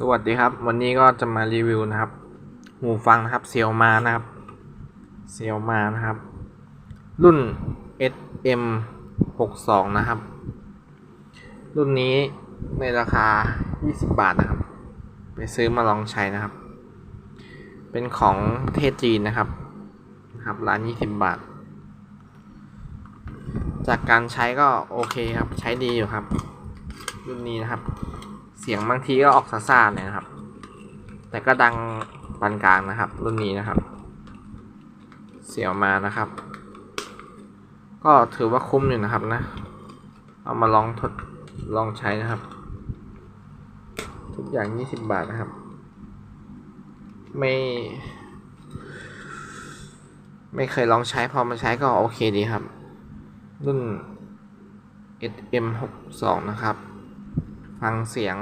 สวัสดีครับ วันนี้ก็จะมารีวิวนะครับ หูฟังนะครับเซียวมานะครับเซียวมานะครับ รุ่น SM 62นะครับ รุ่นนี้ในราคา 20 บาทนะครับ ไปซื้อมาลองใช้นะครับ เป็นของประเทศจีนนะครับนะครับร้าน 20 บาท จากการใช้ก็โอเคครับ ใช้ดีอยู่ครับ รุ่นนี้นะครับ เสียงบางทีก็ออกซ่าๆหน่อยนะครับ แต่ก็ดังปานกลางนะครับ รุ่นนี้นะครับ เสียวมานะครับ ก็ถือว่าคุ้มอยู่นะครับนะ เอามาลองทดลองใช้นะครับ ทุกอย่าง 20 บาทนะครับ ไม่ ไม่เคยลองใช้พอมาใช้ก็โอเคดีครับ รุ่น SM62 นะครับ ฟังเสียง